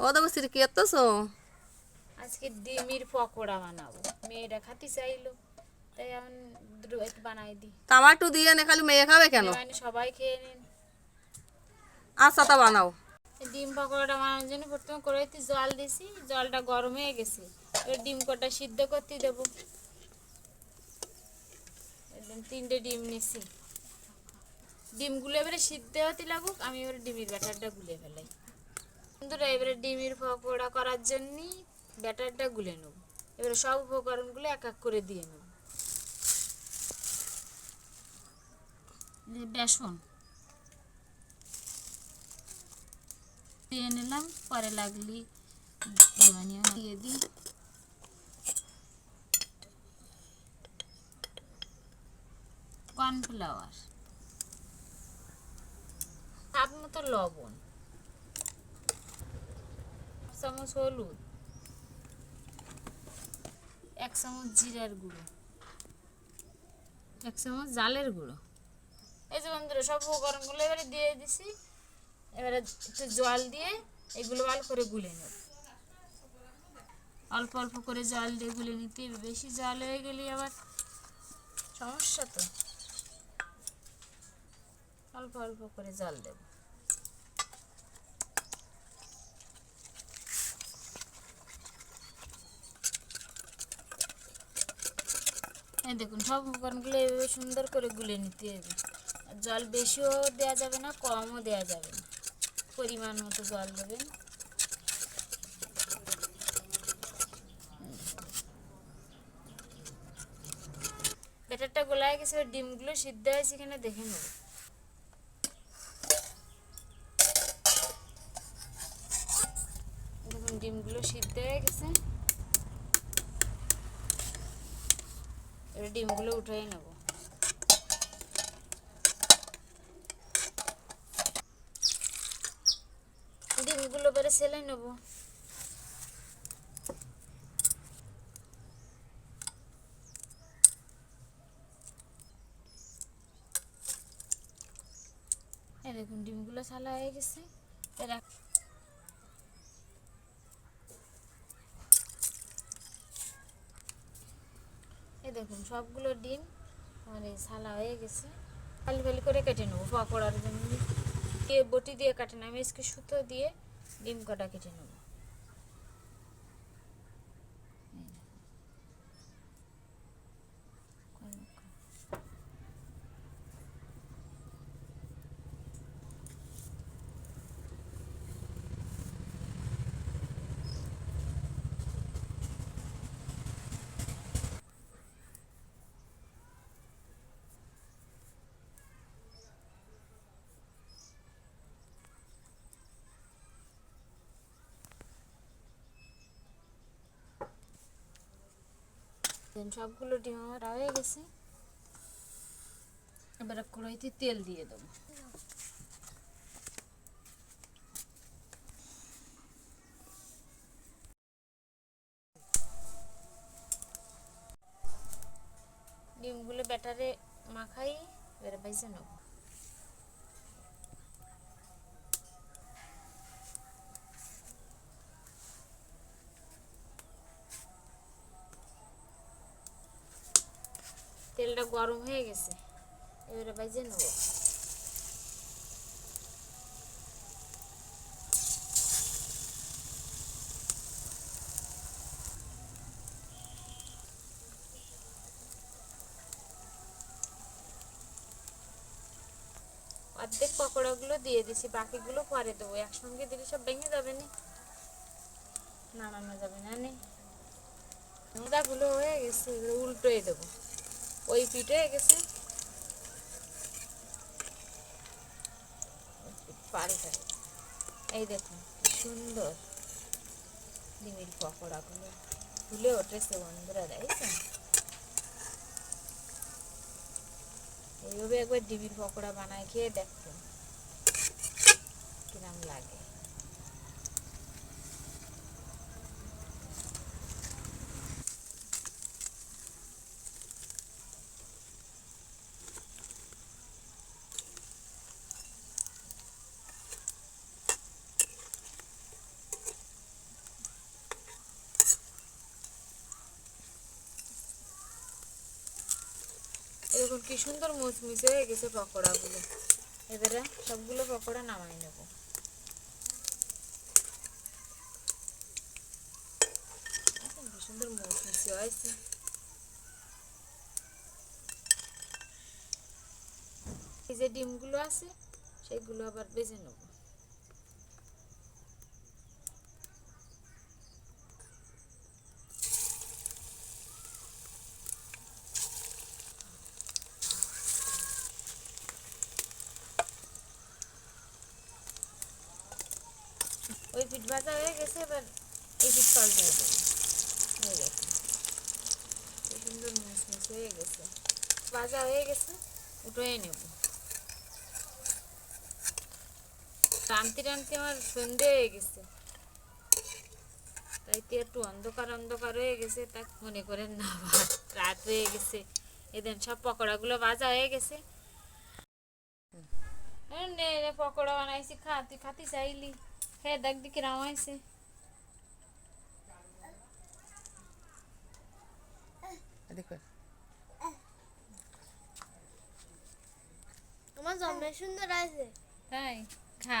ও দেখো সিরি কি এত্তছো? আজকে ডিমির পকোড়া বানাবো। মেয়েরা খাতে চাইলো তাই আমি একটু বানাই দিই। টমাটো দিয়ে নে খালি মেয়ে খাবে কেন? মানে সবাই খেয়ে নিন। আচ্ছা তা বানাও। ডিম পকোড়াটা বানানোর জন্য প্রথমে কড়াইতে জল দিছি জলটা গরম হয়ে গেছে। এবার ডিম কটা সিদ্ধ করতে দেবো। তিনটে ডিম নিছি। ডিমগুলো এবারে সিদ্ধ হতে লাগুক আমি এবারে ডিমের ব্যাটারটা গুলে ফেলাই। বন্ধুরা এবারে ডিমের পকোড়া করার জন্য ব্যাটারটা গুলে নেব। এবারে সব উপকরণগুলো এক এক করে দিয়ে নেব। বেসন। দিয়ে নিলাম, পরে লাগলি দিয়ে দিই। কর্নফ্লাওয়ার। স্বাদ মতো লবণ। চামচ হলুদ, এক চামচ জিরার গুঁড়ো, এক চামচ জালের গুঁড়ো। এই যে বন্ধুরা, সব উপকরণগুলো এবারে দিয়ে দিছি। এবারে একটু জল দিয়ে এগুলো ভালো করে গুলে নেব। অল্প অল্প করে জল দিয়ে গুলে নিতে বেশি জল হয়ে গেলে আবার সমস্যা তো। অল্প অল্প করে জল দেব। এই দেখুন, সব উপকরণগুলো এভাবে সুন্দর করে গুলে নিতে হবে। জল বেশিও দেওয়া যাবে না, কমও দেওয়া যাবে না। পরিমাণ মতো জল দেবেন। ব্যাটারটা গোলায় গেছে ডিমগুলো সিদ্ধ হয়েছে কিনা দেখে নেব দেখুন ডিমগুলো সিদ্ধ হয়ে গেছে এবার ডিমগুলো উঠিয়ে নেব। ডিমগুলো পরে সেলাই নেব। দেখুন ডিমগুলো সালা হয়ে গেছে। এই দেখুন, সবগুলো ডিম আমার এই সালা হয়ে গেছে। ফালি ফালি করে কেটে নেব পকোড়ার জন্য। বটি দিয়ে কাটে না, আমি আজকে সুতো দিয়ে ডিম কটা কেটে নেব। দেন সবগুলো ডিম আমার হয়ে গেছে। এবারে কড়াইতে তেল দিয়ে দেবো। ডিমগুলো ব্যাটারে মাখাই, এবার ভাইজে নেব। তেলটা গরম হয়ে গেছে। এবারে ভাইজে নেব। অর্ধেক পকোড়াগুলো দিয়ে দিছি, বাকিগুলো পরে দেবো। একসঙ্গে দিলে সব ভেঙে যাবে না। নামানো যাবে না নে। গুলো হয়ে গেছে উল্টোই দেবো। ওই পিঠে গেছে। এই দেখুন সুন্দর। ডিমের পকোড়াগুলো। ফুলে উঠেছে বন্ধুরা, দেখছেন? এইভাবে একবার ডিমের পকোড়া বানায় খেয়ে দেখুন, কিরম লাগে। কি সুন্দর মুচমুচে হয়ে গেছে পকোড়াগুলো। এবারে সবগুলো পকোড়া নামাই নেব। সুন্দর মুচমুচে হয়েছে। এই যে ডিমগুলো আছে, সেগুলো আবার বেজে নেব। ওই পিঠ ভাজা হয়ে গেছে, এবার এই পিঠ পাল্টে দেবো হয়ে গেছে। সুন্দর মুচমুচ হয়ে গেছে। ভাজা হয়ে গেছে উঠোয় নেব। টানতে টানতে আমার সন্ধে হয়ে গেছে। তাই তো একটু অন্ধকার অন্ধকার হয়ে গেছে, তা মনে করেন না, রাত হয়ে গেছে। এদিন সব পকোড়াগুলো ভাজা হয়ে গেছে। পকোড়া বানাইছি খা তুই খাতি চাইলি হ্যাঁ দেখ দেখি রাম হয়েছে দেখো তোমার জন্মের সুন্দর আছে তাই খা।